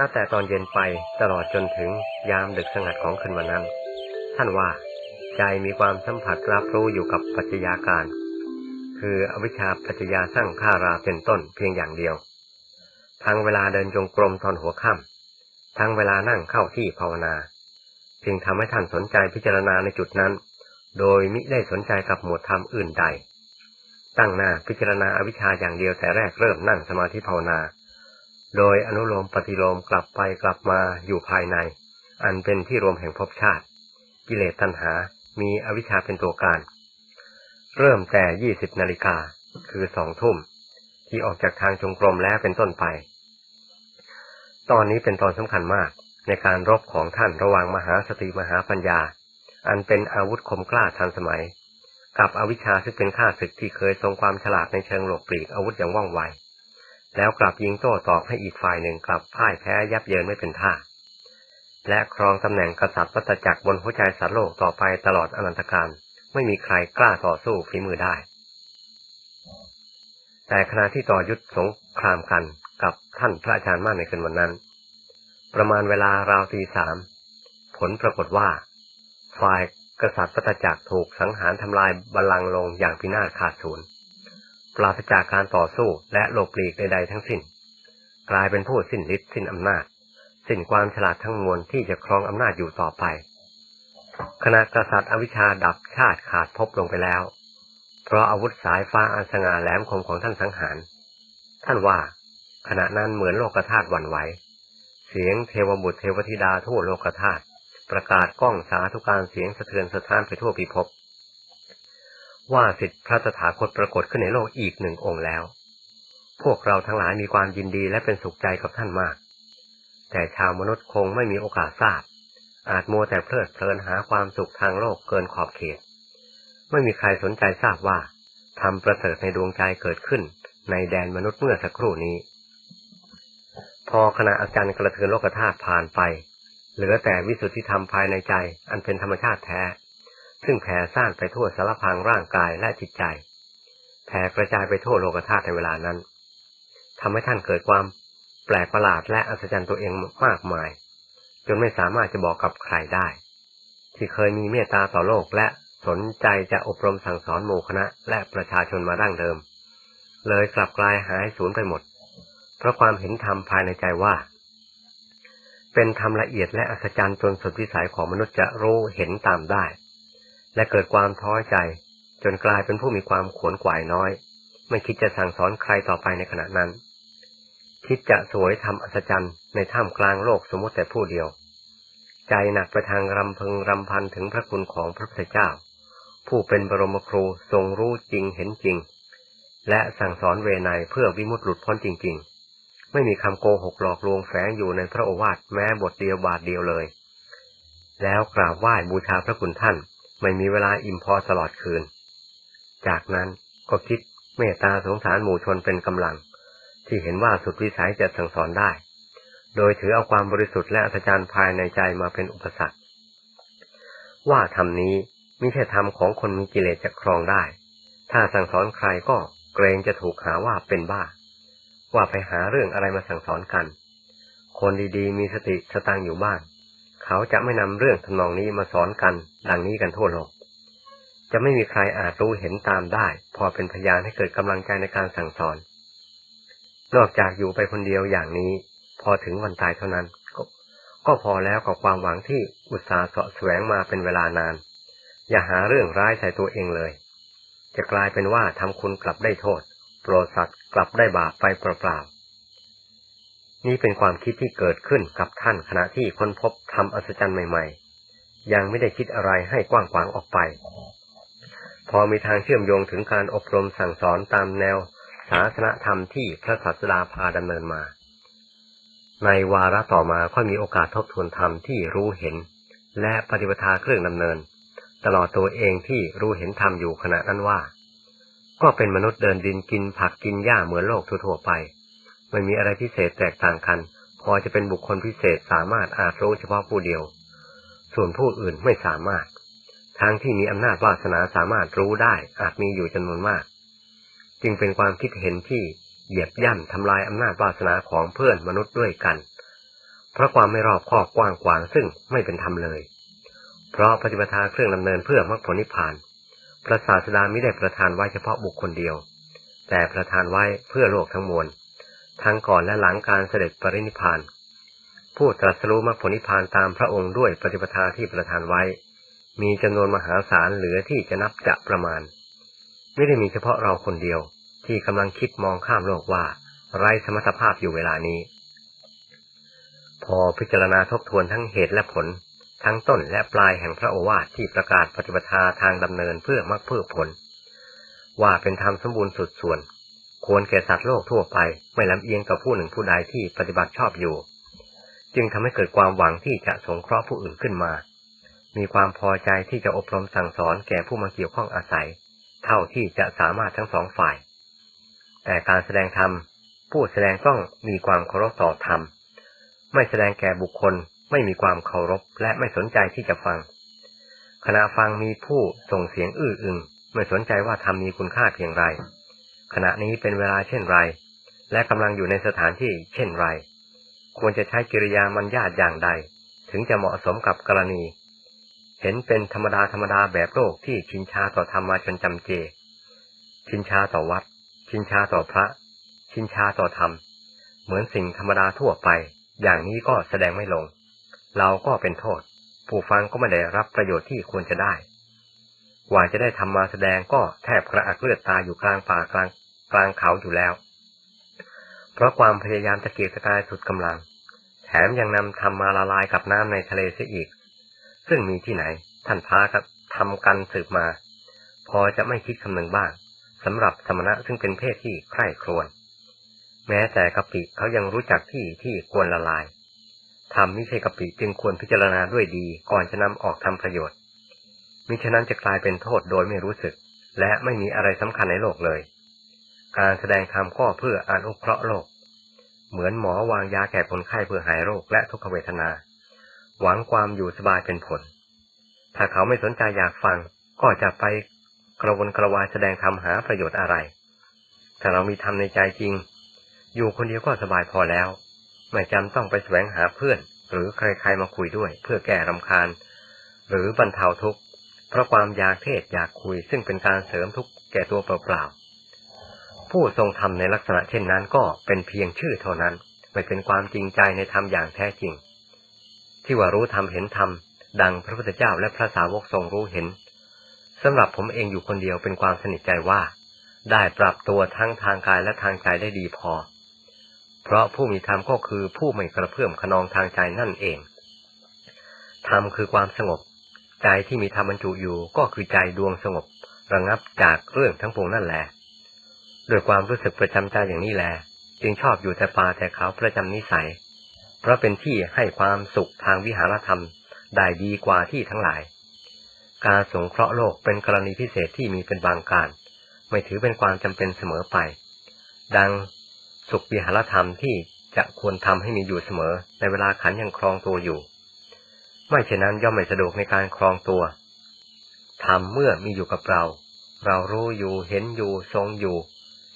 นับแต่ตอนเย็นไปตลอดจนถึงยามดึกสงัดของคืนวันนั้น ท่านว่าใจมีความสัมผัสรับรู้อยู่กับปัจจัยาการ คืออวิชชาปัจจยาสร้างข้าราเป็นต้นเพียงอย่างเดียว ทั้งเวลาเดินจงกรมตอนหัวค่ำทั้งเวลานั่งเข้าที่ภาวนาจึงทำให้ท่านสนใจพิจารณาในจุดนั้น โดยมิได้สนใจกับหมวดธรรมอื่นใด ตั้งหน้าพิจารณาอวิชชาอย่างเดียวแต่แรกเริ่มนั่งสมาธิภาวนา โดยอนุโลมปฏิโลมกลับไปกลับมาอยู่ภายใน อันเป็นที่รวมแห่งภพชาติ กิเลสตัณหา มีอวิชชาเป็นตัวการ เริ่มแต่ยี่สิบนาฬิกา คือสองทุ่ม ที่ออกจากทางจงกรมแล้วเป็นต้นไป ตอนนี้เป็นตอนสำคัญมากในการรบของท่านระหว่างมหาสติมหาปัญญา อันเป็นอาวุธคมกล้าทันสมัย กับอวิชชาซึ่งเป็นข้าศึกที่เคยทรงความฉลาดในเชิงหลบปลีกอาวุธอย่างว่องไว แล้วกลับยิงโต้ตอบให้อีกฝ่ายหนึ่งกลับพ่ายแพ้ยับเยินไม่เป็นท่า และครองตำแหน่งกษัตริย์วัตจักรบนหัวใจสัตว์โลกต่อไปตลอดอนันตการไม่มีใครกล้าต่อสู้ฝีมือได้ แต่ขณะที่ต่อยุทธสงครามกันกับท่านพระอาจารย์มั่นในคืนวันนั้น ประมาณเวลาราวตีสาม ผลปรากฏว่า ฝ่ายกษัตริย์วัตจักรถูกสังหารทำลายบัลลังก์ลงอย่างพินาศขาดศูนย์ ปราศจากการต่อสู้และโลกลีกใดๆทั้งสิ้น กลายเป็นผู้สิ้นฤทธิ์สิ้นอำนาจ สิ้นความฉลาดทั้งมวลที่จะครองอำนาจอยู่ต่อไป คณะกษัตริย์อวิชชาดับชาติขาดพบลงไปแล้ว เพราะอาวุธสายฟ้าอันสง่าแหลมคมของท่านสังหาร ท่านว่า ขณะนั้นเหมือนโลกธาตุหวั่นไหว เสียงเทวบุตรเทวธิดาทั่วโลกธาตุประกาศก้องสาธุการเสียงสะเทือนสะท้านไปทั่วพิภพ ว่าสิทธิพระสถาคตปรากฏขึ้นในโลกอีกหนึ่งองค์แล้ว พวกเราทั้งหลายมีความยินดีและเป็นสุขใจกับท่านมาก แต่ชาวมนุษย์คงไม่มีโอกาสทราบ อาจมัวแต่เพลิดเพลินหาความสุขทางโลกเกินขอบเขต ไม่มีใครสนใจทราบว่าทำประเสริฐในดวงใจเกิดขึ้น ในแดนมนุษย์เมื่อสักครู่นี้ พอขณะอาจารย์กระเทือนโลกธาตุผ่านไป เหลือแต่วิสุทธิธรรมภายในใจอันเป็นธรรมชาติแท้ ซึ่งแผ่ซ่านไปทั่วสารพังร่างกายและจิตใจ แผ่กระจายไปทั่วโลกธาตุในเวลานั้นทำให้ท่านเกิดความแปลกประหลาดและอัศจรรย์ตัวเองมากมาย จนไม่สามารถจะบอกกับใครได้ ที่เคยมีเมตตาต่อโลกและสนใจจะอบรมสั่งสอนหมู่คณะและประชาชนมาดั้งเดิม เลยกลับกลายหายสูญไปหมด เพราะความเห็นธรรมภายในใจว่า เป็นธรรมละเอียดและอัศจรรย์จนสุดวิสัยของมนุษย์จะรู้เห็นตามได้ และเกิดความท้อใจ จนกลายเป็นผู้มีความขวนขวายน้อย ไม่คิดจะสั่งสอนใครต่อไปในขณะนั้น คิดจะสวยทำอัศจรรย์ในถ้ำกลางโลกสมมติแต่ผู้เดียว ใจหนักไปทางรำพึงรำพันถึงพระคุณของพระพุทธเจ้า ผู้เป็นบรมครูทรงรู้จริงเห็นจริง และสั่งสอนเวไนเพื่อวิมุตติหลุดพ้นจริง ๆไม่มีคำโกหกหลอกลวงแฝงอยู่ในพระโอวาทแม้บทเดียวบาทเดียวเลย แล้วกราบไหว้บูชาพระคุณท่าน ไม่มีเวลาอิ่มพอตลอดคืน จากนั้นก็คิดเมตตาสงสารหมู่ชนเป็นกำลัง ที่เห็นว่าสุดวิสัยจะสั่งสอนได้ โดยถือเอาความบริสุทธิ์และอัศจรรย์ภายในใจมาเป็นอุปสรรค ว่าธรรมนี้ไม่ใช่ธรรมของคนมีกิเลสจะครองได้ ถ้าสั่งสอนใครก็เกรงจะถูกหาว่าเป็นบ้า ว่าไปหาเรื่องอะไรมาสั่งสอนกัน คนดีๆ มีสติสตังอยู่บ้าน เขาจะไม่นำเรื่องทำนองนี้มาสอนกัน ดังนี้กันทั่วโลก จะไม่มีใครอาจรู้เห็นตามได้ พอเป็นพยานให้เกิดกำลังใจในการสั่งสอน นอกจากอยู่ไปคนเดียวอย่างนี้ พอถึงวันตายเท่านั้นก็ก็พอแล้วกับความหวังที่อุตสาห์เสาะแสวงมาเป็นเวลานาน อย่าหาเรื่องร้ายใส่ตัวเองเลย จะกลายเป็นว่าทำคุณกลับได้โทษ โปรดสัตว์กลับได้บาปไปเปล่าๆ นี่เป็นความคิดที่เกิดขึ้นกับท่านขณะที่ค้นพบทำอัศจรรย์ใหม่ๆ ยังไม่ได้คิดอะไรให้กว้างขวางออกไป พอมีทางเชื่อมโยงถึงการอบรมสั่งสอนตามแนวศาสนธรรมที่พระศาสดาพาดำเนินมา ในวาระต่อมาค่อยมีโอกาสทบทวนธรรมที่รู้เห็น และปฏิปทาเครื่องดำเนิน ตลอดตัวเองที่รู้เห็นธรรมอยู่ขณะนั้นว่า ก็เป็นมนุษย์เดินดินกินผักกินหญ้าเหมือนโลกทั่วๆไป ไม่มีอะไรพิเศษแตกต่างกัน พอจะเป็นบุคคลพิเศษสามารถอาจรู้เฉพาะผู้เดียว ส่วนผู้อื่นไม่สามารถ ทางที่มีอำนาจวาสนาสามารถรู้ได้อาจมีอยู่จำนวนมาก จึงเป็นความคิดเห็นที่เหยียบย่ำทำลายอำนาจวาสนาของเพื่อนมนุษย์ด้วยกัน เพราะความไม่รอบคอบกว้างขวางซึ่งไม่เป็นธรรมเลย เพราะปฏิปทาเครื่องดำเนินเพื่อมรรคผลนิพพาน พระศาสดาไม่ได้ประทานไว้เฉพาะบุคคลเดียว แต่ประทานไว้เพื่อโลกทั้งมวล ทั้งก่อนและหลังการเสด็จปรินิพานผู้ตรัสรู้มรรคผลนิพพานตามพระองค์ด้วยปฏิปทาที่ประทานไว้ มีจำนวนมหาศาลเหลือที่จะนับจะประมาณ ไม่ได้มีเฉพาะเราคนเดียวที่กำลังคิดมองข้ามโลกว่า ไร้สมรรถภาพอยู่เวลานี้ พอพิจารณาทบทวนทั้งเหตุและผล ทั้งต้นและปลายแห่งพระโอวาทที่ประกาศปฏิปทาทางดำเนินเพื่อมรรคเพื่อผล ว่าเป็นธรรมสมบูรณ์สุดส่วน ควรแก่สัตว์โลกทั่วไป ไม่ลำเอียงกับผู้หนึ่งผู้ใดที่ปฏิบัติชอบอยู่ จึงทำให้เกิดความหวังที่จะสงเคราะห์ผู้อื่นขึ้นมา มีความพอใจที่จะอบรมสั่งสอนแก่ผู้มาเกี่ยวข้องอาศัย เท่าที่จะสามารถทั้งสองฝ่าย แต่การแสดงธรรมผู้แสดงต้องมีความเคารพต่อธรรม ไม่แสดงแก่บุคคล ไม่มีความเคารพและไม่สนใจที่จะฟัง ขณะฟังมีผู้ส่งเสียงอื้ออึง ไม่สนใจว่าธรรมมีคุณค่าเพียงไร ขณะนี้เป็นเวลาเช่นไร และกำลังอยู่ในสถานที่เช่นไร ควรจะใช้กิริยามันญาตอย่างใด ถึงจะเหมาะสมกับกรณี เห็นเป็นธรรมดาธรรมดาแบบโลกที่ชินชาต่อธรรมมาจนจำเจ ชินชาต่อวัด ชินชาต่อพระ ชินชาต่อธรรม เหมือนสิ่งธรรมดาทั่วไป อย่างนี้ก็แสดงไม่ลง เราก็เป็นโทษ ผู้ฟังก็ไม่ได้รับประโยชน์ที่ควรจะได้กว่าจะได้ทำมาแสดงก็แทบกระอักเลือดตาอยู่กลางป่ากลาง กลางเขาอยู่แล้ว เพราะความพยายามตะเกียกตะกายสุดกำลัง แถมยังนำทำมาละลายกับน้ำในทะเลเสียอีก ซึ่งมีที่ไหนท่านพากับทำกันสืบมา พอจะไม่คิดคำนึงบ้างสำหรับสมณะซึ่งเป็นเพศที่ใคร่ครวญแม้แต่กะปิเขายังรู้จักที่ที่ควรละลายทำไม่ใช่กะปิจึงควรพิจารณาด้วยดีก่อนจะนำออกทำประโยชน์มิฉะนั้นจะกลายเป็นโทษโดยไม่รู้สึก และไม่มีอะไรสำคัญในโลกเลย การแสดงธรรมก็เพื่ออนุเคราะห์โลก เหมือนหมอวางยาแก่คนไข้เพื่อหายโรคและทุกขเวทนา หวังความอยู่สบายเป็นผล ถ้าเขาไม่สนใจอยากฟัง ก็จะไปกระวนกระวายแสดงธรรมหาประโยชน์อะไร ถ้าเรามีธรรมในใจจริง อยู่คนเดียวก็สบายพอแล้ว ไม่จำต้องไปแสวงหาเพื่อน หรือใครๆมาคุยด้วย เพื่อแก้รำคาญ หรือบรรเทาทุกข์เพราะความอยากเทศอยากคุยซึ่งเป็นการเสริมทุกข์แก่ตัวเปล่าๆ ผู้ทรงทำในลักษณะเช่นนั้นก็เป็นเพียงชื่อเท่านั้น ไม่เป็นความจริงใจในธรรมอย่างแท้จริง ที่ว่ารู้ธรรมเห็นธรรมดังพระพุทธเจ้าและพระสาวกทรงรู้เห็นสำหรับผมเองอยู่คนเดียวเป็นความสนิทใจว่า ได้ปรับตัวทั้งทางกายและทางใจได้ดีพอ เพราะผู้มีธรรมก็คือผู้ไม่กระเพื่อมขนองทางใจนั่นเองธรรมคือความสงบ ใจที่มีธรรมบรรจุอยู่ก็คือใจดวงสงบ ระงับจากเรื่องทั้งปวงนั่นแหละ โดยความรู้สึกประจำใจอย่างนี้แหละจึงชอบอยู่แต่ป่าแต่เขาประจำนิสัย เพราะเป็นที่ให้ความสุขทางวิหารธรรมได้ดีกว่าที่ทั้งหลาย การสงเคราะห์โลกเป็นกรณีพิเศษที่มีเป็นบางการ ไม่ถือเป็นความจำเป็นเสมอไป ดังสุขวิหารธรรมที่จะควรทำให้มีอยู่เสมอในเวลาขันยังครองตัวอยู่ ไม่เช่นนั้นย่อมไม่สะดวกในการครองตัวทำเมื่อมีอยู่กับเรา เรารู้อยู่เห็นอยู่ทรงอยู่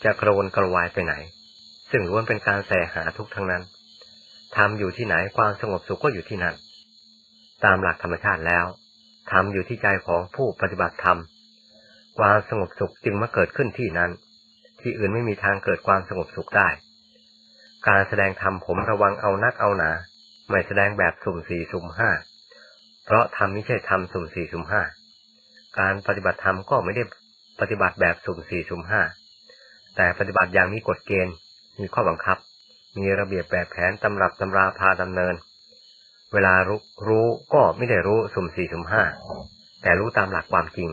จะกระวนกระวายไปไหน ซึ่งล้วนเป็นการแสหาทุกทั้งนั้นทำอยู่ที่ไหนความสงบสุขก็อยู่ที่นั่น ตามหลักธรรมชาติแล้วทำอยู่ที่ใจของผู้ปฏิบัติธรรม ความสงบสุขจึงมาเกิดขึ้นที่นั้น ที่อื่นไม่มีทางเกิดความสงบสุขได้ การแสดงธรรมผมระวังเอานักเอาหนา ไม่แสดงแบบสุ่มสี่สุ่มห้า เพราะธรรมไม่ใช่ธรรมสุ่มสี่สุ่มห้า การปฏิบัติธรรมก็ไม่ได้ปฏิบัติแบบสุ่มสี่สุ่มห้า แต่ปฏิบัติอย่างมีกฎเกณฑ์ มีข้อบังคับ มีระเบียบแบบแผนตำรับตำราพาดำเนิน เวลารู้รู้ก็ไม่ได้รู้สุ่มสี่สุ่มห้า แต่รู้ตามหลักความจริง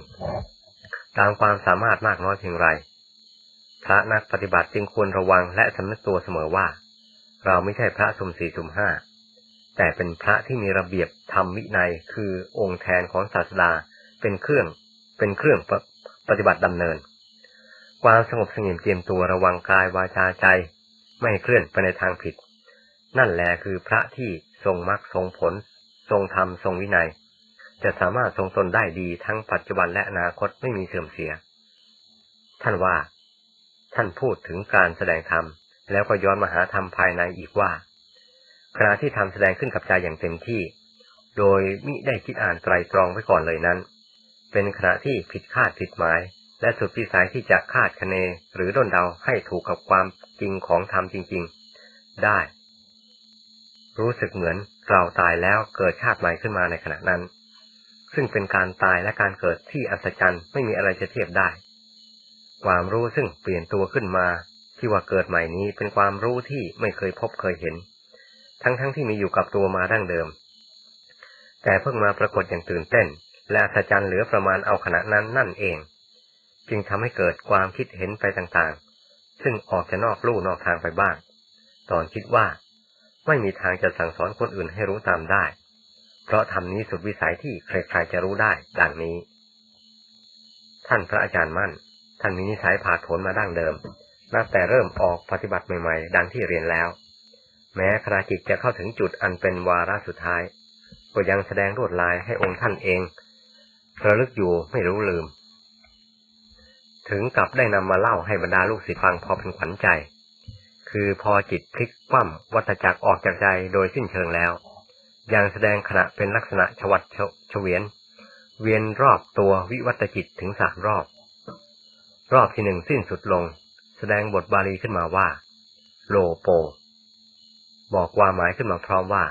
ตามความสามารถมากน้อยเพียงไร พระนักปฏิบัติจึงควรระวังและสำนึกตัวเสมอว่า เราไม่ใช่พระสุ่มสี่สุ่มห้า แต่เป็นพระที่มีระเบียบธรรมวินัยคือองค์แทนของศาสดาเป็นเครื่องเป็นเครื่องปฏิบัติดำเนิน ความสงบสงี่มเตรียมตัวระวังกายวาจาใจ ไม่เคลื่อนไปในทางผิด นั่นแหละคือพระที่ทรงมรรคทรงผล ทรงธรรมทรงวินัย จะสามารถทรงตนได้ดีทั้งปัจจุบันและอนาคตไม่มีเสื่อมเสีย ท่านว่า ท่านพูดถึงการแสดงธรรม แล้วก็ย้อนมาหาธรรมภายในอีกว่าขณะที่ทำแสดงขึ้นกับใจอย่างเต็มที่ โดยมิได้คิดอ่านไตรตรองไว้ก่อนเลยนั้น เป็นขณะที่ผิดคาดผิดหมาย และสุดวิสัยที่จะคาดคะเน หรือด้นเดาให้ถูกกับความจริงของธรรมจริง ๆ ได้ รู้สึกเหมือนเราตายแล้วเกิดชาติใหม่ขึ้นมาในขณะนั้น ซึ่งเป็นการตายและการเกิดที่อัศจรรย์ไม่มีอะไรจะเทียบได้ ความรู้ซึ่งเปลี่ยนตัวขึ้นมา ที่ว่าเกิดใหม่นี้เป็นความรู้ที่ไม่เคยพบเคยเห็น ทั้งๆทที่มีอยู่กับตัวมาดั้งเดิม แต่เพิ่งมาปรากฏอย่างตื่นเต้น และอัศจรรย์เหลือประมาณเอาขณะนั้นนั่นเอง จึงทำให้เกิดความคิดเห็นไปต่างๆ ซึ่งออกจะนอกลู่นอกทางไปบ้าง ตอนคิดว่า ไม่มีทางจะสั่งสอนคนอื่นให้รู้ตามได้ เพราะทำนี้สุดวิสัยที่ใครๆจะรู้ได้ ดังนี้ ท่านพระอาจารย์มั่น ท่านมีนิสัยผาดโผนมาดั้งเดิม นับแต่เริ่มออกปฏิบัติใหม่ๆ ดังที่เรียนแล้ว แม้ขณะจิตจะเข้าถึงจุดอันเป็นวาระสุดท้าย ก็ยังแสดงรวดลายให้องค์ท่านเองระลึกอยู่ไม่รู้ลืม ถึงกับได้นำมาเล่าให้บรรดาลูกศิษย์ฟังพอเป็นขวัญใจ คือพอจิตพลิกคว่ำวัตจักรออกจากใจโดยสิ้นเชิงแล้ว ยังแสดงขณะเป็นลักษณะชวัดเฉวียน เวียนรอบตัววิวัตจิตถึงสามรอบ รอบที่หนึ่งสิ้นสุดลง แสดงบทบาลีขึ้นมาว่า โลโป บอกความหมายขึ้นมาพร้อมว่า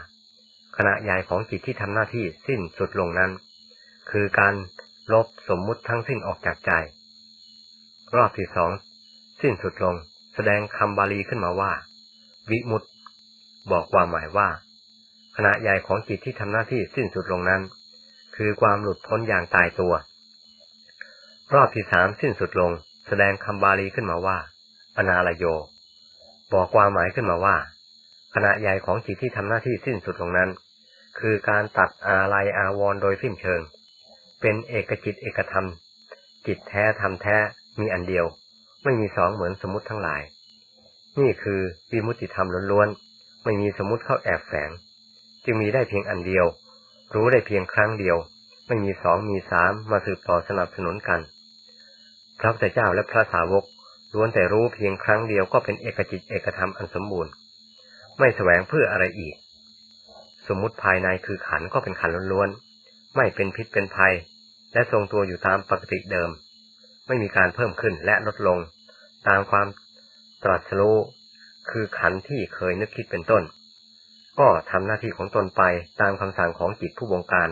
ขณะใหญ่ของจิตที่ทำหน้าที่สิ้นสุดลงนั้น คือการลบสมมุติทั้งสิ้นออกจากใจ รอบที่สองสิ้นสุดลง แสดงคำบาลีขึ้นมาว่า วิมุตบอกความหมายว่า ขณะใหญ่ของจิตที่ทำหน้าที่สิ้นสุดลงนั้น คือความหลุดพ้นอย่างตายตัว รอบที่สามสิ้นสุดลง แสดงคำบาลีขึ้นมาว่าอนาลโย บอกความหมายขึ้นมาว่า ขณะใหญ่ของจิตที่ทำหน้าที่สิ้นสุดลงนั้น คือการตัดอาลัยอาวรโดยสิ้นเชิง เป็นเอกจิตเอกธรรม จิตแท้ธรรมแท้ มีอันเดียว ไม่มีสองเหมือนสมมติทั้งหลาย นี่คือวิมุติธรรมล้วนๆ ไม่มีสมมติเข้าแอบแฝง จึงมีได้เพียงอันเดียว รู้ได้เพียงครั้งเดียว ไม่มีสองมีสามมาสืบต่อสนับสนุนกัน พระพุทธเจ้าและพระสาวกล้วนแต่รู้เพียงครั้งเดียวก็เป็นเอกจิตเอกธรรมอันสมบูรณ์ ไม่แสวงเพื่ออะไรอีก สมมุติภายในคือขันก็เป็นขันล้วนๆ ไม่เป็นพิษเป็นภัย และทรงตัวอยู่ตามปกติเดิม ไม่มีการเพิ่มขึ้นและลดลง ตามความตรัสรู้คือขันที่เคยนึกคิดเป็นต้น ก็ทำหน้าที่ของตนไปตามคำสั่งของจิตผู้บงการ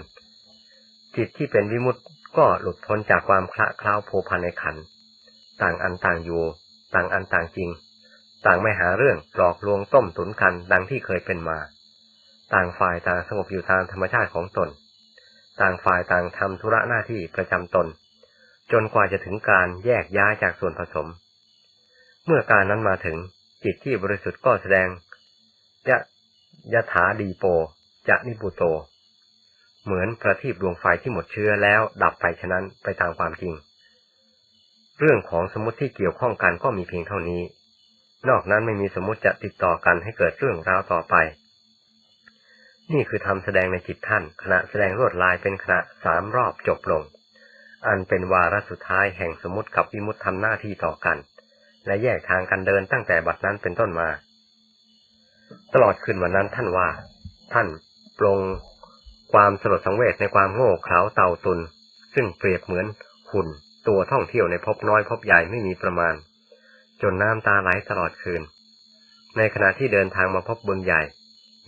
จิตที่เป็นวิมุตต์ก็หลุดพ้นจากความคละคล้าวโผพันในขัน ต่างอันต่างอยู่ ต่างอันต่างจริง ต่างไม่หาเรื่องหลอกลวงต้มตุนกันดังที่เคยเป็นมา ต่างฝ่ายต่างสงบอยู่ตามธรรมชาติของตน ต่างฝ่ายต่างทำธุระหน้าที่ประจำตน จนกว่าจะถึงการแยกย้ายจากส่วนผสม เมื่อการนั้นมาถึงจิตที่บริสุทธิ์ก็แสดงจะยะถาดีโป จะนิปุโต เหมือนประทีปดวงไฟที่หมดเชื้อแล้วดับไปฉะนั้นไปตามความจริง เรื่องของสมมติที่เกี่ยวข้องกันก็มีเพียงเท่านี้ นอกนั้นไม่มีสมมติจะติดต่อกันให้เกิดเรื่องราวต่อไป นี่คือทำแสดงในจิตท่านขณะแสดงรวดลายเป็นขณะสามรอบจบลง อันเป็นวาระสุดท้ายแห่งสมมติกับวิมุติทำหน้าที่ต่อกัน และแยกทางกันเดินตั้งแต่บัดนั้นเป็นต้นมา ตลอดคืนวันนั้นท่านว่า ท่านปรงความสลดสังเวชในความโง่เขลาเต่าตุน ซึ่งเปรียบเหมือนหุ่น ตัวท่องเที่ยวในพบน้อยพบใหญ่ไม่มีประมาณ จนน้ำตาไหลตลอดคืน ในขณะที่เดินทางมาพบบนใหญ่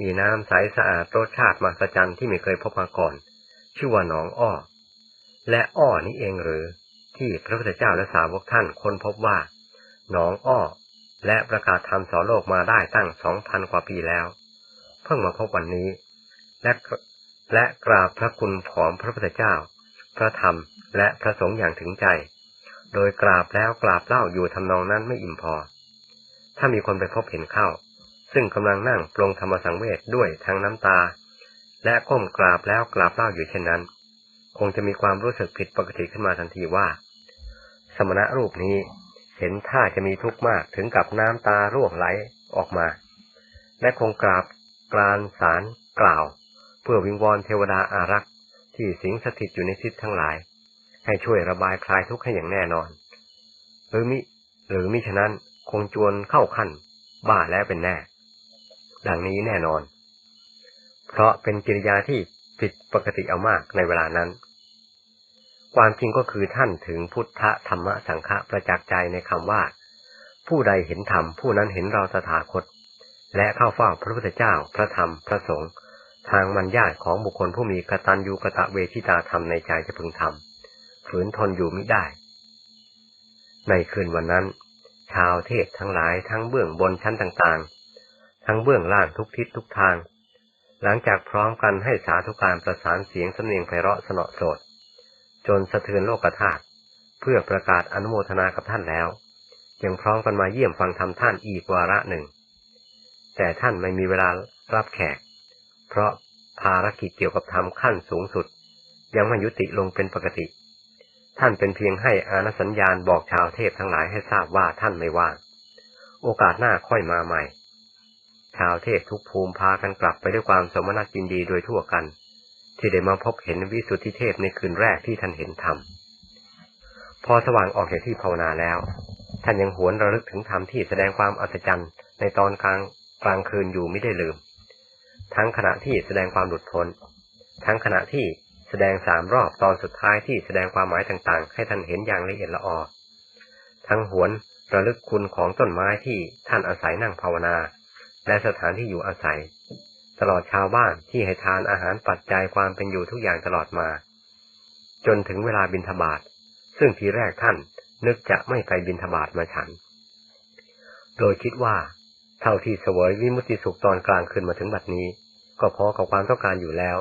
มีน้ำใสสะอาดรสชาติมหัศจรรย์ที่ไม่เคยพบมาก่อน ชื่อว่าหนองอ้อ และอ้อนี้เองหรือ ที่พระพุทธเจ้าและสาวกท่านค้นพบว่า หนองอ้อ และประกาศธรรมสอนโลกมาได้ตั้งสองพันกว่าปีแล้ว เพิ่งมาพบวันนี้ และและกราบพระคุณของพระพุทธเจ้า พระธรรมและพระสงฆ์อย่างถึงใจ โดยกราบแล้วกราบเล่าอยู่ทำนองนั้นไม่อิ่มพอ ถ้ามีคนไปพบเห็นเข้า ซึ่งกำลังนั่งปรงธรรมสังเวชด้วยทั้งน้ำตา และก้มกราบแล้วกราบเล่าอยู่เช่นนั้น คงจะมีความรู้สึกผิดปกติขึ้นมาทันทีว่า สมณะรูปนี้เห็นท่าจะมีทุกข์มากถึงกับน้ำตาร่วงไหลออกมา และคงกราบกรานสารกล่าว เพื่อวิงวอนเทวดาอารักษ์ที่สิงสถิตอยู่ในทิศทั้งหลาย ให้ช่วยระบายคลายทุกข์ให้อย่างแน่นอน หรือมิหรือมิฉะนั้นคงจวนเข้าขั้น บ้าแล้วเป็นแน่ ดังนี้แน่นอน เพราะเป็นกิริยาที่ผิดปกติเอามากในเวลานั้น ความจริงก็คือท่านถึงพุทธธรรมสังฆะประจักษ์ใจในคำว่า ผู้ใดเห็นธรรมผู้นั้นเห็นเราตถาคต และเข้าเฝ้าพระพุทธเจ้าพระธรรมพระสงฆ์ทางมันญาตของบุคคลผู้มีกตัญญูกะตะเวทิตาธรรมในใจจะพึงทำฝืนทนอยู่มิได้ ในคืนวันนั้น ชาวเทศทั้งหลายทั้งเบื้องบนชั้นต่างๆ ทั้งเบื้องล่างทุกทิศทุกทาง หลังจากพร้อมกันให้สาธุการประสานเสียงสำเนียงไพเราะสนอโสด จนสะเทือนโลกธาตุเพื่อประกาศอนุโมทนากับท่านแล้วยังพร้อมกันมาเยี่ยมฟังธรรมท่านอีกวาระหนึ่ง แต่ท่านไม่มีเวลารับแขก เพราะภารกิจเกี่ยวกับธรรมขั้นสูงสุด ยังไม่ยุติลงเป็นปกติ ท่านเป็นเพียงให้อานสัญญาณบอกชาวเทพทั้งหลายให้ทราบว่าท่านไม่ว่าง โอกาสหน้าค่อยมาใหม่ ชาวเทพทุกภูมิพากันกลับไปด้วยความสมนัตยินดีโดยทั่วกัน ที่ได้มาพบเห็นวิสุทธิเทพในคืนแรกที่ท่านเห็นธรรม พอสว่างออกจากที่ภาวนาแล้ว ท่านยังหวนระลึกถึงธรรมที่แสดงความอัศจรรย์ในตอนกลางกลางคืนอยู่ไม่ได้ลืม ทั้งขณะที่แสดงความหลุดพ้น ทั้งขณะที่แสดงสามรอบตอนสุดท้ายที่แสดงความหมายต่างๆ ให้ท่านเห็นอย่างละเอียดละออทั้งหวนระลึกคุณของต้นไม้ที่ท่านอาศัยนั่งภาวนา และสถานที่อยู่อาศัย ตลอดชาวบ้านที่ให้ทานอาหารปัจจัยความเป็นอยู่ทุกอย่างตลอดมา จนถึงเวลาบินทบาทซึ่งทีแรกท่านนึกจะไม่ไปบินทบาทมาฉัน โดยคิดว่า เท่าที่เสวยวิมุติสุขตอนกลางคืนมาถึงบัดนี้ ก็พอกับความต้องการอยู่แล้ว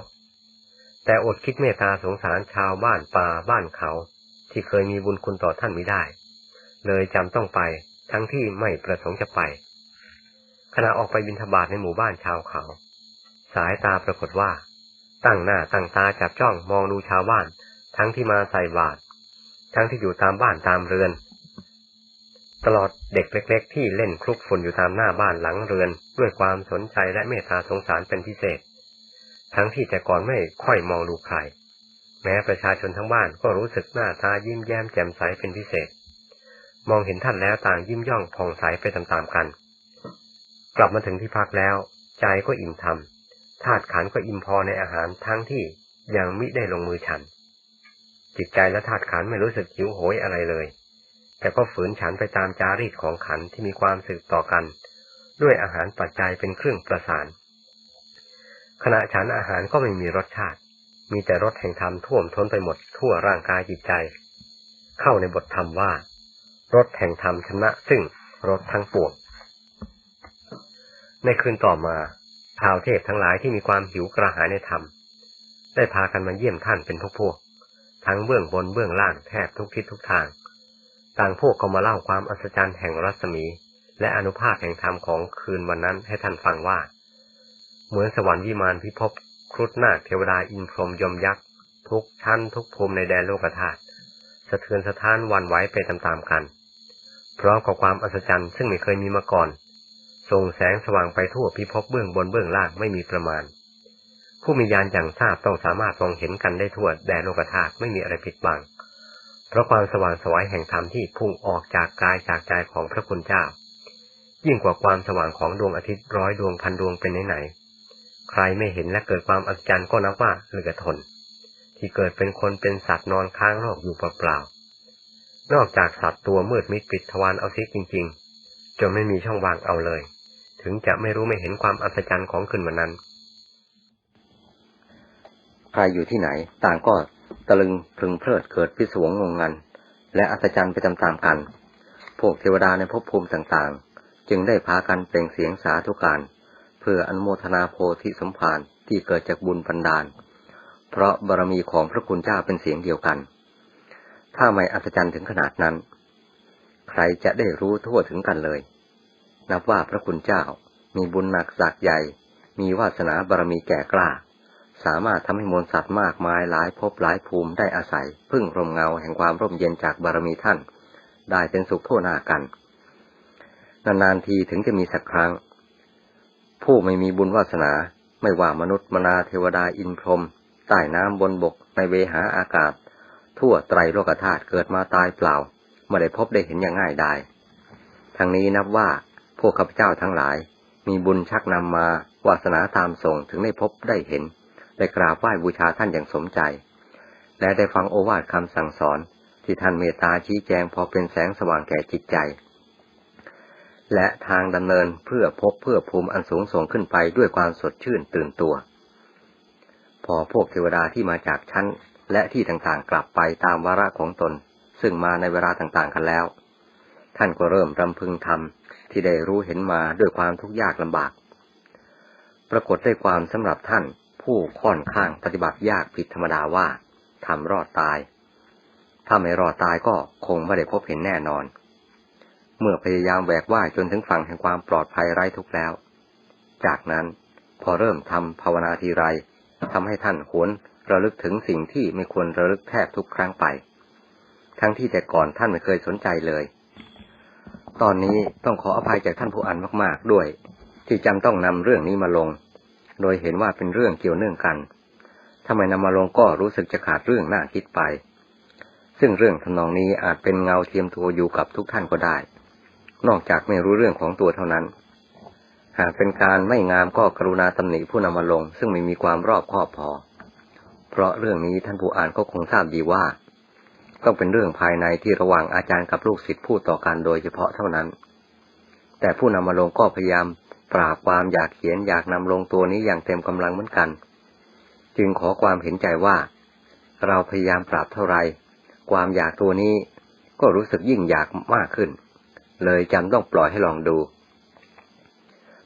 แต่อดคิดเมตตาสงสารชาวบ้านป่าบ้านเขา ที่เคยมีบุญคุณต่อท่านไม่ได้ เลยจำต้องไปทั้งที่ไม่ประสงค์จะไปขณะออกไปบินทบาทในหมู่บ้านชาวเขา สายตาปรากฏว่า ตั้งหน้าตั้งตาจับจ้องมองดูชาวบ้าน ทั้งที่มาใส่บาตรทั้งที่อยู่ตามบ้านตามเรือน ตลอดเด็กเล็ก ๆ ที่เล่นคลุกฝุ่นอยู่ตามหน้าบ้านหลังเรือน ด้วยความสนใจและเมตตาสงสารเป็นพิเศษ ทั้งที่แต่ก่อนไม่ค่อยมองดูใคร แม้ประชาชนทั้งบ้านก็รู้สึกหน้าตายิ้มแย้มแจ่มใสเป็นพิเศษ มองเห็นท่านแล้วต่างยิ้มย่องผ่องใสไปตามๆกัน กลับมาถึงที่พักแล้ว ใจก็อิ่มทำ ธาตุขันก็อิ่มพอในอาหารทั้งที่ยังมิได้ลงมือฉัน จิตใจและธาตุขันไม่รู้สึกหิวโหยอะไรเลย แต่ก็ฝืนฉันไปตามจารีตของขันที่มีความสืบต่อกัน ด้วยอาหารปัจจัยเป็นเครื่องประสาน ขณะฉันอาหารก็ไม่มีรสชาติ มีแต่รสแห่งธรรมท่วมท้นไปหมดทั่วร่างกายจิตใจ เข้าในบทธรรมว่ารสแห่งธรรมชนะซึ่งรสทั้งปวงในคืนต่อมา ชาวเทพทั้งหลายที่มีความหิวกระหายในธรรม ได้พากันมาเยี่ยมท่านเป็นพวกพวก ทั้งเบื้องบนเบื้องล่างแทบทุกทิศทุกทาง ต่างพวกก็มาเล่าความอัศจรรย์แห่งรัศมี และอนุภาพแห่งธรรมของคืนวันนั้นให้ท่านฟังว่า เหมือนสวรรค์วิมานพิภพครุฑนาคเทวดาอินพรหมยมยักษ์ ทุกชั้นทุกภูมิในแดนโลกธาตุสะเทือนสะท้านวันไหวไปตามๆกันพร้อมกับความอัศจรรย์ซึ่งไม่เคยมีมาก่อน ส่งแสงสว่างไปทั่วพิภพเบื้องบนเบื้องล่างไม่มีประมาณ ผู้มีญาณอย่างทราบต้องสามารถมองเห็นกันได้ทั่วแดนโลกธาตุไม่มีอะไรผิดบัง เพราะความสว่างสวายแห่งธรรมที่พุ่งออกจากกายจากใจของพระคุณเจ้า ยิ่งกว่าความสว่างของดวงอาทิตย์ร้อยดวงพันดวงเป็นไหนๆใครไม่เห็นและเกิดความอัศจรรย์ก็นับว่าเหลือทน ที่เกิดเป็นคนเป็นสัตว์นอนค้างโลกอยู่เปล่าๆนอกจากสัตว์ตัวมืดมิดปิดทวารเอาซิจริง ๆจนไม่มีช่องว่างเอาเลย ถึงจะไม่รู้ไม่เห็นความอัศจรรย์ของคืนวันนั้น ใครอยู่ที่ไหน ต่างก็ตะลึงพึงเพลิดเกิดพิศวงงงงัน และอัศจรรย์ไปตามๆกัน พวกเทวดาในภพภูมิต่างๆ จึงได้พากันเปล่งเสียงสาธุการ เพื่ออนุโมทนาโพธิสมภารที่เกิดจากบุญบันดาล เพราะบารมีของพระคุณเจ้าเป็นเสียงเดียวกัน ถ้าไม่อัศจรรย์ถึงขนาดนั้น ใครจะได้รู้ทั่วถึงกันเลย นับว่าพระคุณเจ้า มีบุญหนักสักใหญ่ มีวาสนาบารมีแก่กล้า สามารถทำให้มวลสัตว์มากมายหลายภพหลายภูมิได้อาศัย พึ่งร่มเงาแห่งความร่มเย็นจากบารมีท่าน ได้เป็นสุขทั่วหน้ากัน นานๆทีถึงจะมีสักครั้ง ผู้ไม่มีบุญวาสนาไม่ว่ามนุษย์มนาเทวดาอินพรหมใต้น้ำบนบกในเวหาอากาศ ทั่วไตรโลกธาตุเกิดมาตายเปล่าไม่ได้พบได้เห็นอย่างง่ายได้ทั้งนี้นับว่า พวกข้าพเจ้าทั้งหลาย มีบุญชักนำมาวาสนาตามส่งถึงได้พบได้เห็น ได้กราบไหว้บูชาท่านอย่างสมใจ และได้ฟังโอวาทคำสั่งสอน ที่ท่านเมตตาชี้แจงพอเป็นแสงสว่างแก่จิตใจ และทางดำเนินเพื่อพบเพื่อภูมิอันสูงส่งขึ้นไปด้วยความสดชื่นตื่นตัว พอพวกเทวดาที่มาจากชั้นและที่ต่างๆกลับไปตามวาระของตน ซึ่งมาในเวลาต่างๆกันแล้ว ท่านก็เริ่มรำพึงทำที่ได้รู้เห็นมาด้วยความทุกข์ยากลำบาก ปรากฏได้ความสำหรับท่านผู้ค่อนข้างปฏิบัติยากผิดธรรมดาว่าทำรอดตาย ถ้าไม่รอดตายก็คงไม่ได้พบเห็นแน่นอน เมื่อพยายามแหวกว่ายจนถึงฝั่งแห่งความปลอดภัยไร้ทุกข์แล้ว จากนั้นพอเริ่มทำภาวนาทีไรทำให้ท่านหวนระลึกถึงสิ่งที่ไม่ควรระลึกแทบทุกครั้งไป ทั้งที่แต่ก่อนท่านไม่เคยสนใจเลย ตอนนี้ต้องขออภัยจากท่านผู้อ่านมาก ๆ ด้วย ที่จำต้องนำเรื่องนี้มาลง โดยเห็นว่าเป็นเรื่องเกี่ยวเนื่องกันถ้าไม่นำมาลงก็รู้สึกจะขาดเรื่องน่าคิดไป ซึ่งเรื่องทำนองนี้อาจเป็นเงาเทียมตัวอยู่กับทุกท่านก็ได้ นอกจากไม่รู้เรื่องของตัวเท่านั้น หากเป็นการไม่งามก็กรุณาตำหนิผู้นำมาลง ซึ่งไม่มีความรอบคอบพอ เพราะเรื่องนี้ท่านผู้อ่านก็คงทราบดีว่า ต้องเป็นเรื่องภายในที่ระหว่างอาจารย์กับลูกศิษย์พูดต่อกันโดยเฉพาะเท่านั้น แต่ผู้นำมาลงก็พยายามปราบความอยากเขียนอยากนำลงตัวนี้อย่างเต็มกำลังเหมือนกัน จึงขอความเห็นใจว่า เราพยายามปรับเท่าไร ความอยากตัวนี้ก็รู้สึกยิ่งอยากมากขึ้น เลยจำต้องปล่อยให้ลองดู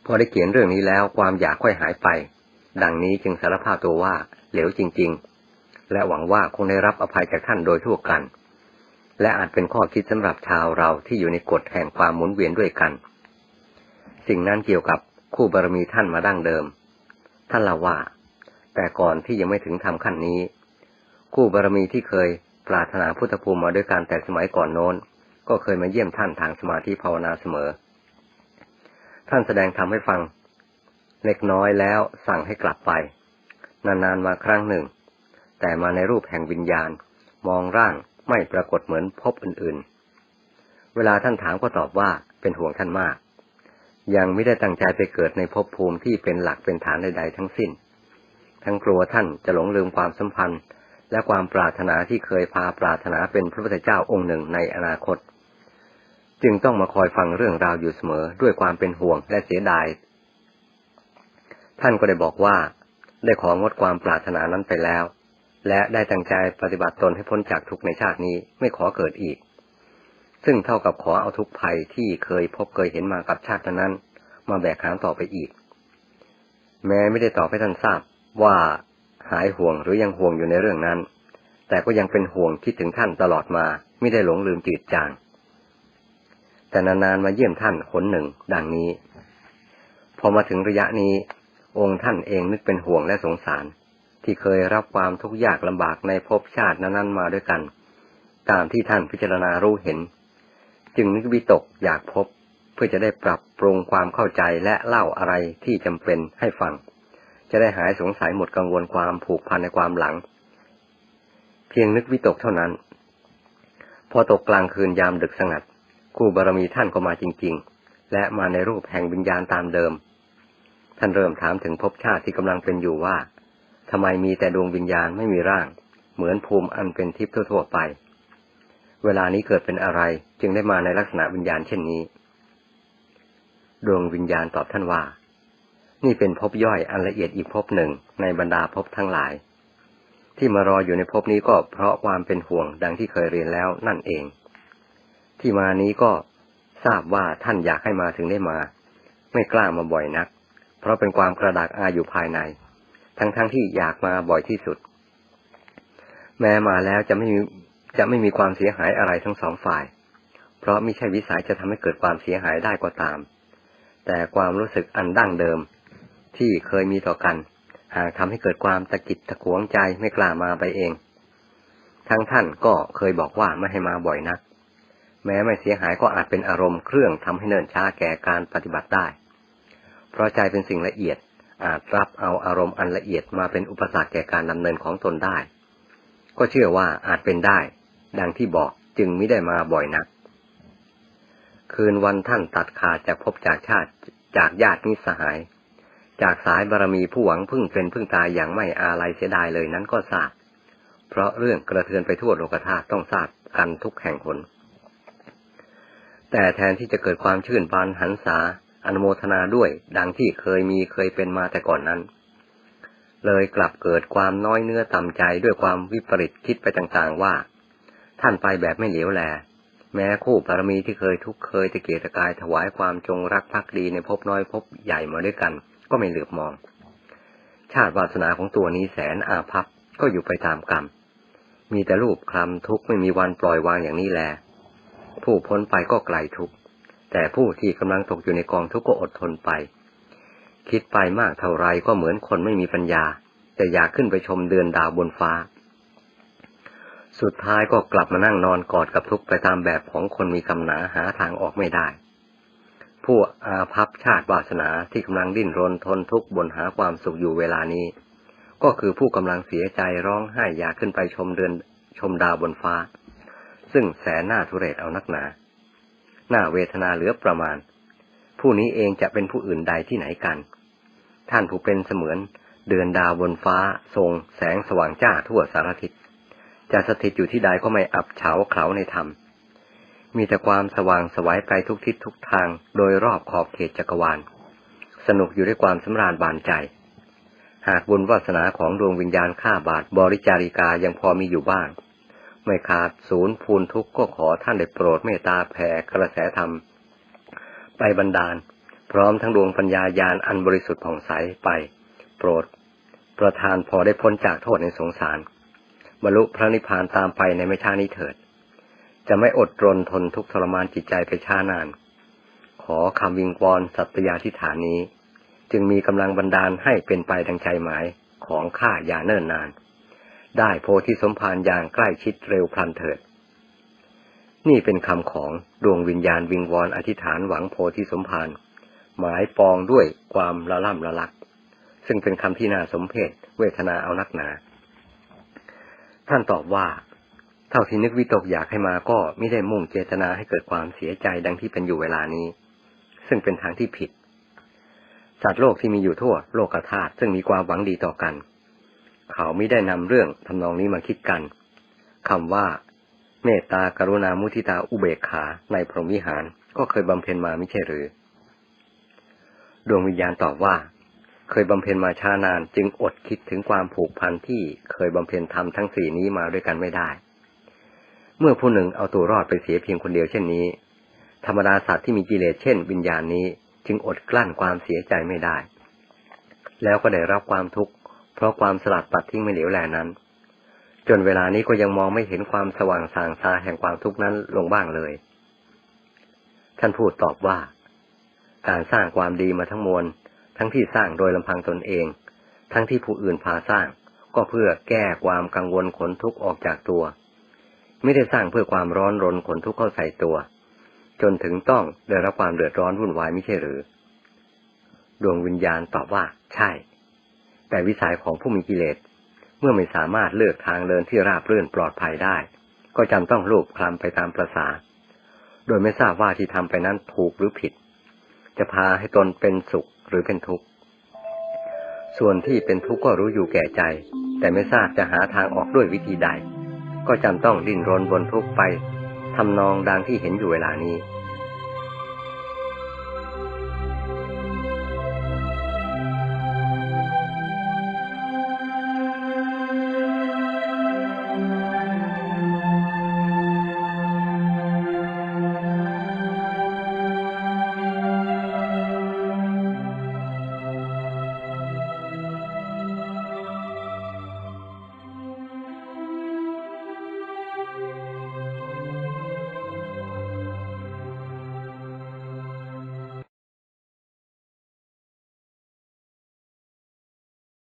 พอได้เขียนเรื่องนี้แล้วความอยากค่อยหายไป ดังนี้จึงสารภาพตัวว่า เหลวจริง ๆ และหวังว่าคงได้รับอภัยจากท่านโดยทั่วกัน และอาจเป็นข้อคิดสำหรับชาวเราที่อยู่ในกฎแห่งความหมุนเวียนด้วยกัน สิ่งนั้นเกี่ยวกับคู่บารมีท่านมาดั้งเดิม ท่านเล่าว่า แต่ก่อนที่ยังไม่ถึงทำขั้นนี้ คู่บารมีที่เคยปรารถนาพุทธภูมิมาด้วยการแต่สมัยก่อนโน้น ก็เคยมาเยี่ยมท่านทางสมาธิภาวนาเสมอ ท่านแสดงทำให้ฟัง เล็กน้อยแล้วสั่งให้กลับไป นานๆมาครั้งหนึ่ง แต่มาในรูปแห่งวิญญาณ มองร่างไม่ปรากฏเหมือนพบอื่นๆ เวลาท่านถามก็ตอบว่าเป็นห่วงท่านมาก ยังไม่ได้ตั้งใจไปเกิดในภพภูมิที่เป็นหลักเป็นฐานใดๆทั้งสิ้น ทั้งกลัวท่านจะหลงลืมความสัมพันธ์ และความปรารถนาที่เคยพาปรารถนาเป็นพระพุทธเจ้าองค์หนึ่งในอนาคต จึงต้องมาคอยฟังเรื่องราวอยู่เสมอด้วยความเป็นห่วงและเสียดาย ท่านก็ได้บอกว่าได้ของดความปรารถนานั้นไปแล้ว และได้ตั้งใจปฏิบัติตนให้พ้นจากทุกในชาตินี้ไม่ขอเกิดอีก ซึ่งเท่ากับขอเอาทุกภัยที่เคยพบเคยเห็นมากับชาตินั้นมาแบกหามต่อไปอีก แม้ไม่ได้ตอบให้ท่านทราบว่าหายห่วงหรือยังห่วงอยู่ในเรื่องนั้น แต่ก็ยังเป็นห่วงคิดถึงท่านตลอดมาไม่ได้หลงลืมจืดจาง แต่นานๆมาเยี่ยมท่านหนหนึ่งดังนี้ พอมาถึงระยะนี้ องค์ท่านเองนึกเป็นห่วงและสงสาร ที่เคยรับความทุกข์ยากลำบากในภพชาตินั้นๆมาด้วยกัน ตามที่ท่านพิจารณารู้เห็น จึงนึกวิตกอยากพบเพื่อจะได้ปรับปรุงความเข้าใจและเล่าอะไรที่จำเป็นให้ฟัง จะได้หายสงสัยหมดกังวลความผูกพันในความหลัง เพียงนึกวิตกเท่านั้น พอตกกลางคืนยามดึกสงัดคู่บารมีท่านก็มาจริง ๆ และมาในรูปแห่งวิญญาณตามเดิม ท่านเริ่มถามถึงภพชาติที่กำลังเป็นอยู่ว่า ทำไมมีแต่ดวงวิญญาณไม่มีร่าง เหมือนภูมิอันเป็นทิพย์ทั่วๆไป เวลานี้เกิดเป็นอะไรจึงได้มาในลักษณะวิญญาณเช่นนี้ ดวงวิญญาณตอบท่านว่า นี่เป็นภพย่อยอันละเอียดอีกภพหนึ่งในบรรดาภพทั้งหลาย ที่มารออยู่ในภพนี้ก็เพราะความเป็นห่วงดังที่เคยเรียนแล้วนั่นเอง ที่มานี้ก็ทราบว่าท่านอยากให้มาถึงได้มา ไม่กล้ามาบ่อยนัก เพราะเป็นความกระดากอาอยู่ภายใน ทั้งๆทที่อยากมาบ่อยที่สุด แม้มาแล้วจะไม่มีจะไม่มีความเสียหายอะไรทั้งสองฝ่าย เพราะไม่ใช่วิสัยจะทำให้เกิดความเสียหายได้ก็ตาม แต่ความรู้สึกอันดั้งเดิม ที่เคยมีต่อกัน หากทำให้เกิดความตะกิดตะขวงใจไม่กล้ามาไปเอง ทั้งท่านก็เคยบอกว่าไม่ให้มาบ่อยนัก แม้ไม่เสียหายก็อาจเป็นอารมณ์เครื่องทำให้เนิ่นช้าแก่การปฏิบัติได้ เพราะใจเป็นสิ่งละเอียด อาจรับเอาอารมณ์อันละเอียดมาเป็นอุปสรรคแก่การดำเนินของตนได้ ก็เชื่อว่าอาจเป็นได้ ดังที่บอกจึงไม่ได้มาบ่อยนัก คืนวันท่านตัดขาดจากพบจากชาติจากญาติมิสหาย จากสายบารมีผู้หวังพึ่งเป็นพึ่งตายอย่างไม่อาลัยเสียดายเลยนั้นก็ทราบ เพราะเรื่องกระเทือนไปทั่วโลกธาตุต้องทราบกันทุกแห่งหนแต่แทนที่จะเกิดความชื่นบานหันษา อนุโมทนาด้วยดังที่เคยมีเคยเป็นมาแต่ก่อนนั้น เลยกลับเกิดความน้อยเนื้อต่ำใจด้วยความวิปริตคิดไปต่างๆว่า ท่านไปแบบไม่เหลียวแล แม้คู่บารมีที่เคยทุกข์เคยตะเกียตะกายถวายความจงรักภักดีในภพน้อยภพใหญ่มาด้วยกัน ก็ไม่เหลือบมอง ชาติวาสนาของตัวนี้แสนอาภัพก็อยู่ไปตามกรรมมีแต่รูปคลำทุกข์ไม่มีวันปล่อยวางอย่างนี้แล ผู้พ้นไปก็ไกลทุกข์ แต่ผู้ที่กำลังตกอยู่ในกองทุกข์ก็อดทนไป คิดไปมากเท่าไรก็เหมือนคนไม่มีปัญญา แต่อยากขึ้นไปชมเดือนดาวบนฟ้า สุดท้ายก็กลับมานั่งนอนกอดกับทุกข์ไปตามแบบของคนมีกำหนาหาทางออกไม่ได้ ผู้อาภัพชาติวาสนาที่กำลังดิ้นรนทนทุกข์บนหาความสุขอยู่เวลานี้ ก็คือผู้กำลังเสียใจร้องไห้อยากขึ้นไปชมเดือนชมดาวบนฟ้า ซึ่งแสนหน่าทุเรศเอานักหนา น่าเวทนาเหลือประมาณ ผู้นี้เองจะเป็นผู้อื่นใดที่ไหนกัน ท่านผู้เป็นเสมือน เดือนดาวบนฟ้า ทรง แสงสว่างจ้าทั่วสารทิศจะสถิตอยู่ที่ใดก็ไม่อับเฉาเขาในธรรม มีแต่ความสว่างสวัยไปทุกทิศทุกทาง โดยรอบขอบเขตจักรวาล สนุกอยู่ด้วยความสำราญบานใจ หากบุญวาสนาของดวงวิญญาณข้าบาทบริจาริกายังพอมีอยู่บ้าง ไม่ขาดศูนย์พูนทุกข์ก็ขอท่านได้โปรดเมตตาแผ่กระแสธรรม ไปบันดาล พร้อมทั้งดวงปัญญาญาณอันบริสุทธิ์ผ่องใสไป โปรด ประทานพอได้พ้นจากโทษในสงสารบรรลุพระนิพพานตามไปในไม่ช้านี้เถิด จะไม่อดรนทนทุกข์ทรมานจิตใจไปช้านาน ขอคำวิงวอนสัตยาธิฐานนี้ จึงมีกำลังบันดาลให้เป็นไปดังใจหมายของข้าอย่าเนิ่นนาน ได้โพธิสมภารอย่างใกล้ชิดเร็วพลันเถิด นี่เป็นคำของดวงวิญญาณวิงวอนอธิษฐานหวังโพธิสมภารหมายปองด้วยความละล่ำละลัก ซึ่งเป็นคำที่น่าสมเพชเวทนาเอานักหนา ท่านตอบว่า เท่าที่นึกวิตกอยากให้มาก็ไม่ได้มุ่งเจตนาให้เกิดความเสียใจดังที่เป็นอยู่เวลานี้ ซึ่งเป็นทางที่ผิดสัตว์โลกที่มีอยู่ทั่วโลกธาตุซึ่งมีความหวังดีต่อกัน เขาไม่ได้นำเรื่องทำนองนี้มาคิดกันคำว่า เมตตากรุณามุทิตาอุเบกขาในพรหมวิหารก็เคยบำเพ็ญมาไม่ใช่หรือ ดวงวิญญาณตอบว่า เคยบำเพ็ญมาช้านานจึงอดคิดถึงความผูกพันที่เคยบำเพ็ญทำทั้งสี่นี้มาด้วยกันไม่ได้ เมื่อผู้หนึ่งเอาตัวรอดไปเสียเพียงคนเดียวเช่นนี้ ธรรมดาสัตว์ที่มีกิเลสเช่น วิญญาณนี้จึงอดกลั้นความเสียใจไม่ได้ แล้วก็ได้รับความทุกข์ เพราะความสลัดปัดทิ้งไม่เหลียวแลนั้น จนเวลานี้ก็ยังมองไม่เห็นความสว่างสางซาแห่งความทุกข์นั้นลงบ้างเลย ท่านพูดตอบว่า การสร้างความดีมาทั้งมวล ทั้งที่สร้างโดยลำพังตนเอง ทั้งที่ผู้อื่นพาสร้าง ก็เพื่อแก้ความกังวลขนทุกข์ออกจากตัว ไม่ได้สร้างเพื่อความร้อนรนขนทุกข์เข้าใส่ตัว จนถึงต้องได้รับความเดือดร้อนวุ่นวายไม่ใช่หรือ ดวงวิญญาณตอบว่า ใช่ แต่วิสัยของผู้มีกิเลส เมื่อไม่สามารถเลือกทางเดินที่ราบรื่นปลอดภัยได้ ก็จำต้องรูปคลำไปตามประษาโดยไม่ทราบว่าที่ทำไปนั้นถูกหรือผิด จะพาให้ตนเป็นสุขหรือเป็นทุกข์ ส่วนที่เป็นทุกข์ก็รู้อยู่แก่ใจ แต่ไม่ทราบจะหาทางออกด้วยวิธีใด ก็จำต้องดิ้นรนบนทุกข์ไปทำนองดังที่เห็นอยู่เวลานี้